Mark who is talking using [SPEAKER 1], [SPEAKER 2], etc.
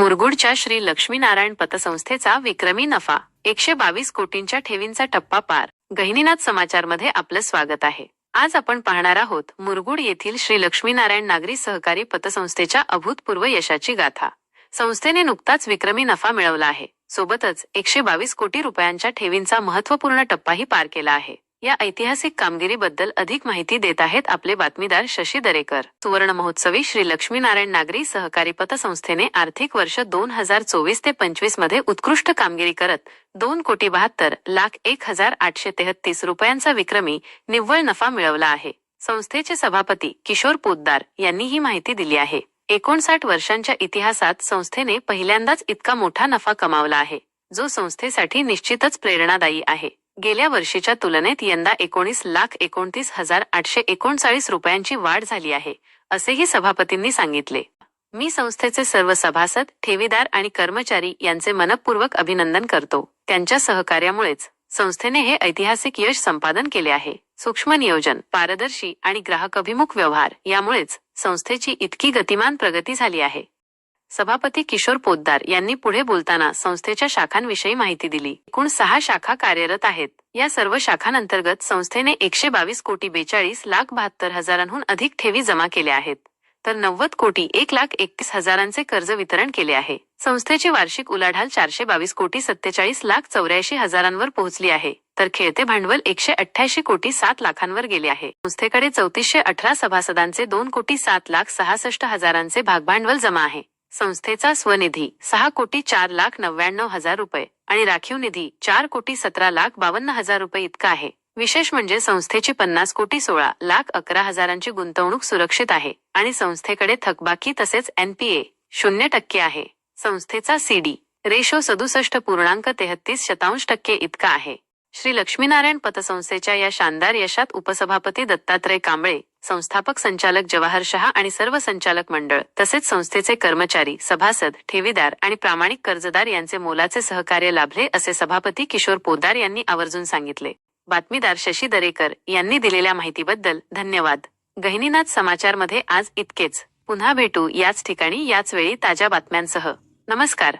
[SPEAKER 1] मुरगुडच्या श्री लक्ष्मीनारायण पतसंस्थेचा विक्रमी नफा एकशे बावीस कोटींच्या ठेवींचा टप्पा पार. गहिनीनाथ समाचारमध्ये आपलं स्वागत आहे. आज आपण पाहणार आहोत मुरगुड येथील श्री लक्ष्मीनारायण नागरी सहकारी पतसंस्थेच्या अभूतपूर्व यशाची गाथा. संस्थेने नुकताच विक्रमी नफा मिळवला आहे. सोबतच एकशे बावीस कोटी रुपयांच्या ठेवींचा महत्त्वपूर्ण टप्पाही पार केला आहे. या ऐतिहासिक कामगिरीबद्दल अधिक माहिती देत आहेत आपले बातमीदार शशी दरेकर. सुवर्ण महोत्सवी श्री लक्ष्मीनारायण नागरी सहकारी पतसंस्थेने आर्थिक वर्ष दोन हजार चोवीस ते पंचवीसमध्ये उत्कृष्ट कामगिरी करत दोन कोटी बहात्तर लाख एक हजार आठशे तेहतीस रुपयांचा विक्रमी निव्वळ नफा मिळवला आहे. संस्थेचे सभापती किशोर पोद्दार यांनी ही माहिती दिली आहे. एकोणसाठ वर्षांच्या इतिहासात संस्थेने पहिल्यांदाच इतका मोठा नफा कमावला आहे जो संस्थेसाठी निश्चितच प्रेरणादायी आहे. गेल्या वर्षीच्या तुलनेत यंदा एकोणीस लाख एकोणतीस हजार आठशे एकोणचाळीस रुपयांची वाढ झाली आहे असेही सभापतींनी सांगितले. मी संस्थेचे सर्व सभासद ठेवीदार आणि कर्मचारी यांचे मनपूर्वक अभिनंदन करतो. त्यांच्या सहकार्यामुळेच संस्थेने हे ऐतिहासिक यश संपादन केले आहे. सूक्ष्म नियोजन पारदर्शी आणि ग्राहक अभिमुख व्यवहार यामुळेच संस्थेची इतकी गतिमान प्रगती झाली आहे. सभापती किशोर पोद्दार यांनी पुढे बोलताना संस्थेच्या शाखांविषयी माहिती दिली. एकूण सहा शाखा कार्यरत आहेत. या सर्व शाखांअंतर्गत संस्थेने एकशे बावीस कोटी बेचाळीस लाख बहात्तर हजारांहून अधिक ठेवी जमा केल्या आहेत. तर नव्वद कोटी एक लाख एकतीस हजारांचे कर्ज वितरण केले आहे. संस्थेची वार्षिक उलाढाल चारशे बावीस कोटी सत्तेचाळीस लाख चौऱ्याऐंशी हजारांवर पोहोचली आहे. तर खेळते भांडवल एकशे अठ्ठ्याऐंशी कोटी सात लाखांवर गेले आहे. संस्थेकडे चौतीसशे अठरा सभासदांचे दोन कोटी सात लाख सहासष्ट हजारांचे भागभांडवल जमा आहे. संस्थेचा स्वनिधी सहा कोटी चार लाख नव्याण्णव हजार रुपये आणि राखीव निधी चार कोटी सतरा लाख बावन्न हजार रुपये इतका आहे. विशेष म्हणजे संस्थेची पन्नास कोटी सोळा लाख अकरा हजारांची गुंतवणूक सुरक्षित आहे आणि संस्थेकडे थकबाकी तसेच एनपीए शून्य टक्के आहे. संस्थेचा सीडी रेशो सदुसष्ट पूर्णांक तेहतीस शतांश टक्के इतका आहे. श्री लक्ष्मीनारायण पतसंस्थेच्या या शानदार यशात उपसभापती दत्तात्रय कांबळे संस्थापक संचालक जवाहर शहा आणि सर्व संचालक मंडळ तसेच संस्थेचे कर्मचारी सभासद ठेवीदार आणि प्रामाणिक कर्जदार यांचे मोलाचे सहकार्य लाभले असे सभापती किशोर पोदार यांनी आवर्जून सांगितले. बातमीदार शशी दरेकर यांनी दिलेल्या माहितीबद्दल धन्यवाद. गहिनीनाथ समाचारमध्ये आज इतकेच. पुन्हा भेटू याच ठिकाणी याच वेळी ताज्या बातम्यांसह. नमस्कार.